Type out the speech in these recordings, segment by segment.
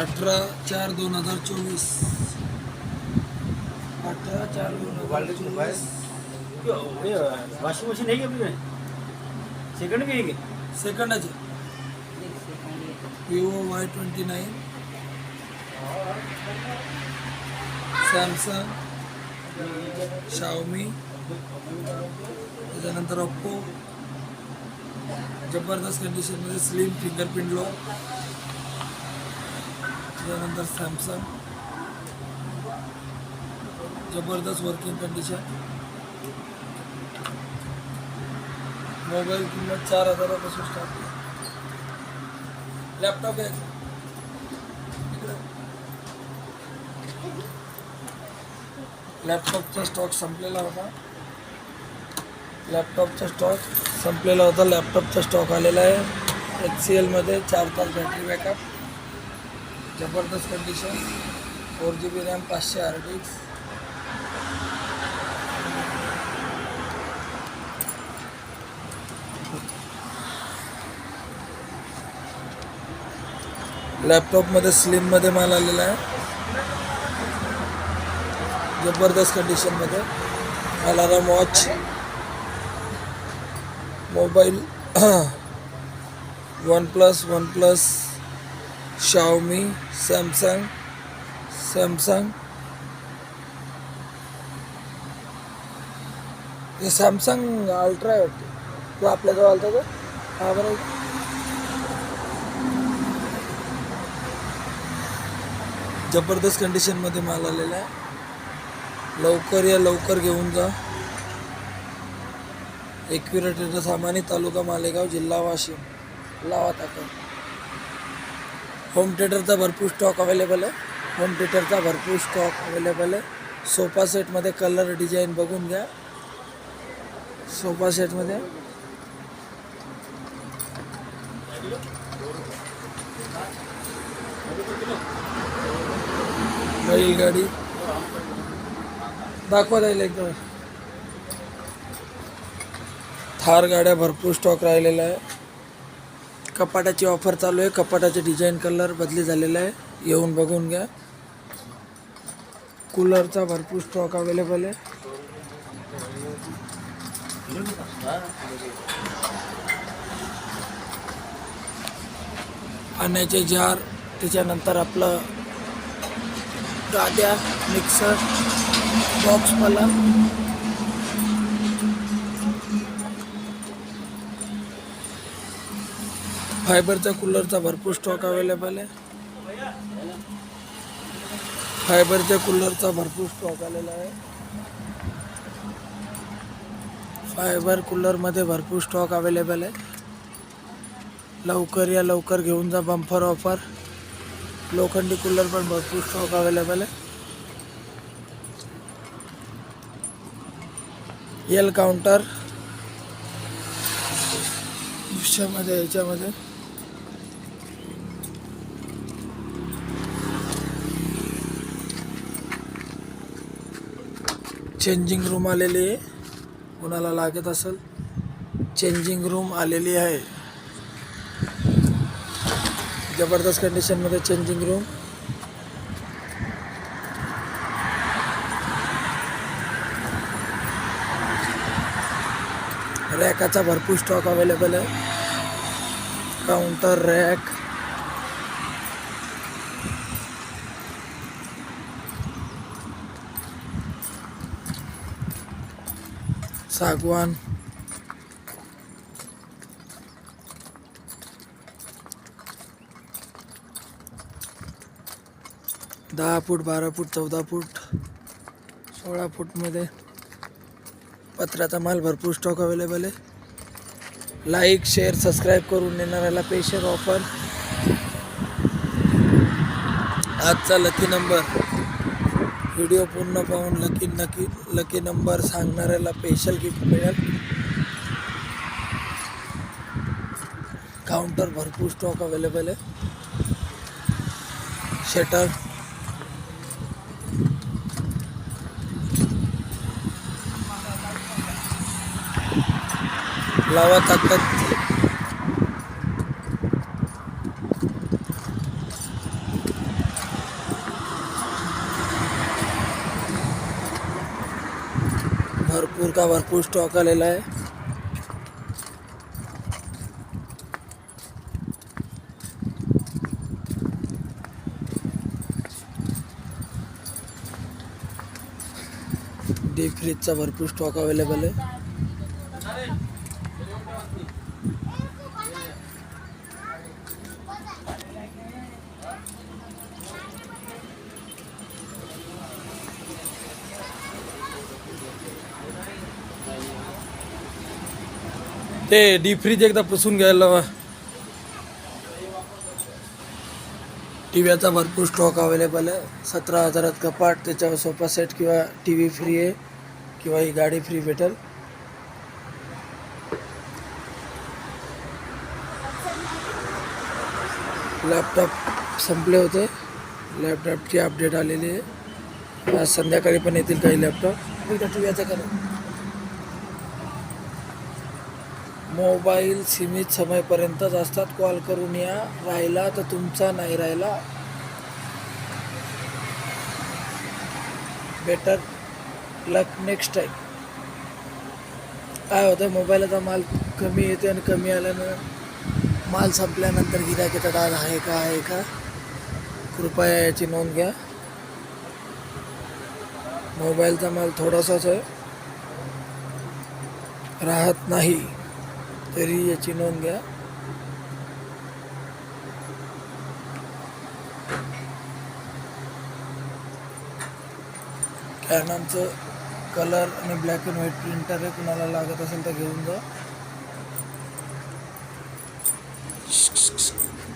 अठरा चार दोन हजार चोवीस. अठरा चार दोन हजार चोवीस. वॉशिंग मशीन है क्या सेकंड में है सेकंडाचे Vivo Y twenty nine Samsung Xiaomi त्याच्यानंतर ओप्पो जबरदस्त कंडिशनमध्ये स्लिम फिंगरप्रिंट लो त्याच्यानंतर सॅमसंग जबरदस्त वर्किंग कंडिशन मोबाईल किंमत चार हजारापासून स्टार्ट लॅपटॉप आहे लॅपटॉपचा स्टॉक संपलेला होता. लॅपटॉपचा स्टॉक संपलेला होता. लॅपटॉपचा स्टॉक आलेला आहे. एच सी एलमध्ये चार तास बॅटरी बॅकअप जबरदस्त condition four G B RAM पाचशे आर डी लॅपटॉपमध्ये स्लिममध्ये माल आलेला आहे. जबरदस्त कंडिशनमध्ये alarm watch mobile OnePlus OnePlus Xiaomi Samsung Samsung हे सॅमसंग अल्ट्रा आहे वाटते. तो आपल्याजवळ आलता तो हा बरं जबरदस्त कंडिशनमध्ये माल आलेला आहे. लवकर या लवकर घेऊन जा. एकविरा सामानी तालुका मालेगाव जिल्हा वाशिम. लावा ताकद. होम थिएटरचा भरपूर स्टॉक अवेलेबल आहे. होम थिएटरचा भरपूर स्टॉक अवेलेबल आहे. सोफा सेटमध्ये कलर डिझाईन बघून घ्या. सोफा सेटमध्ये बैलगाडी. दाखवा जाईल एकदम थार गाड्या भरपूर स्टॉक राहिलेला आहे. कपाटाची ऑफर चालू आहे. कपाटाचे डिझाईन कलर बदली झालेला आहे. येऊन बघून घ्या. कूलरचा भरपूर स्टॉक अवेलेबल आहे. पाण्याचे जार त्याच्यानंतर आपलं गाद्या मिक्सर बॉक्स मला. फायबरच्या कूलरचा भरपूर स्टॉक अवेलेबल आहे. फायबरच्या कूलरचा भरपूर स्टॉक आलेला आहे. फायबर कूलरमध्ये भरपूर स्टॉक अवेलेबल आहे. लवकर या लवकर घेऊन जा बंफर ऑफर. लोखंडी कूलर पण भरपूर स्टॉक अवेलेबल आहे. एल काउंटर दृश्यामध्ये याच्यामध्ये चेंजिंग रूम आलेली आहे. कोणाला लागत असेल? चेंजिंग रूम आलेली आहे. जबरदस्त कंडिशनमध्ये चेंजिंग रूम रॅकाचा भरपूर स्टॉक अवेलेबल आहे. काउंटर रॅक सागवान. दहा फूट बारा फूट चौदा फूट सोळा फूटमध्ये पत्र्याचा माल भरपूर स्टॉक अवेलेबल आहे. लाईक शेअर सबस्क्राईब करून येणाऱ्याला पेशर ऑफर आजचा लकी नंबर व्हिडिओ पूर्ण पाहून लकी नकी लकी नंबर सांगणाऱ्याला स्पेशल गिफ्ट मिळेल. काउंटर भरपूर स्टॉक अवेलेबल आहे. शटर लावा ताकद. भरपूर का भरपूर स्टॉक आलेला आहे. डीप फ्रीजचा भरपूर स्टॉक अवेलेबल आहे. ते डीप फ्रीज एकदा पुसून घ्यायला टी व्हीचा भरपूर स्टॉक अवेलेबल आहे. सतरा हजारात कपाट त्याच्यावर सोफा सेट किंवा टी व्ही फ्री आहे किंवा ही गाडी फ्री भेटेल. लॅपटॉप संपले होते. लॅपटॉपची अपडेट आलेली आहे. आज संध्याकाळी पण येतील काही लॅपटॉप टी व्हीचा करा. मोबाईल सीमित समयपर्यंतच असतात. कॉल करून या. राहिला तर तुमचा नाही राहिला. बेटर लक नेक्स्ट टाईम काय होतं मोबाईलचा माल कमी येते आणि कमी आल्यानं माल संपल्यानंतर गिरायक येतात. आज आहे का? आहे का? कृपया याची नोंद घ्या. मोबाईलचा माल थोडासाच आहे राहत नाही. तरी याची नोंद घ्या. कॅननचं कलर आणि ब्लॅक अँड व्हाईट प्रिंटर आहे. कुणाला लागत असेल तर घेऊन जा.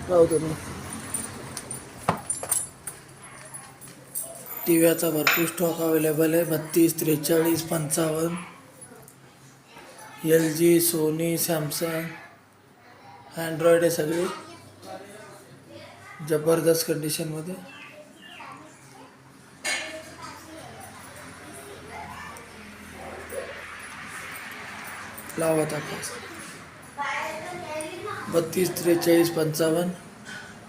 राहू दे मग. भरपूर स्टॉक अवेलेबल आहे. बत्तीस त्रेचाळीस पंचावन्न. L G Sony Samsung Android आहे सगळे. जबरदस्त कंडिशनमध्ये लावा ताकद बत्तीस त्रेचाळीस पंचावन्न.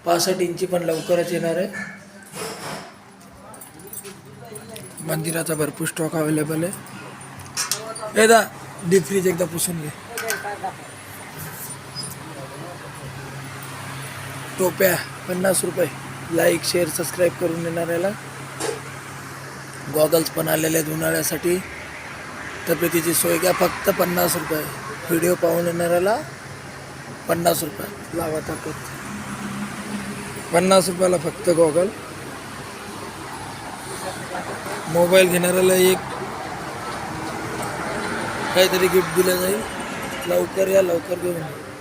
पासष्ट इंची पण लवकरच येणार आहे. मंदिराचा भरपूर स्टॉक अवेलेबल आहे. दा डीप फ्रीज एकदा पुसून घे. टोप्या पन्नास रुपये. लाईक शेअर सबस्क्राईब करून येणाऱ्याला गॉगल्स पण आलेले आहेत उन्हाळ्यासाठी. तब्येतीची सोय घ्या फक्त पन्नास रुपये. व्हिडिओ पाहून येणाऱ्याला पन्नास रुपये. लावा ताकद. पन्नास रुपयाला फक्त गॉगल मोबाईल घेणाऱ्याला एक काहीतरी गिफ्ट दिलं जाईल. लवकर या लवकर घेऊन या.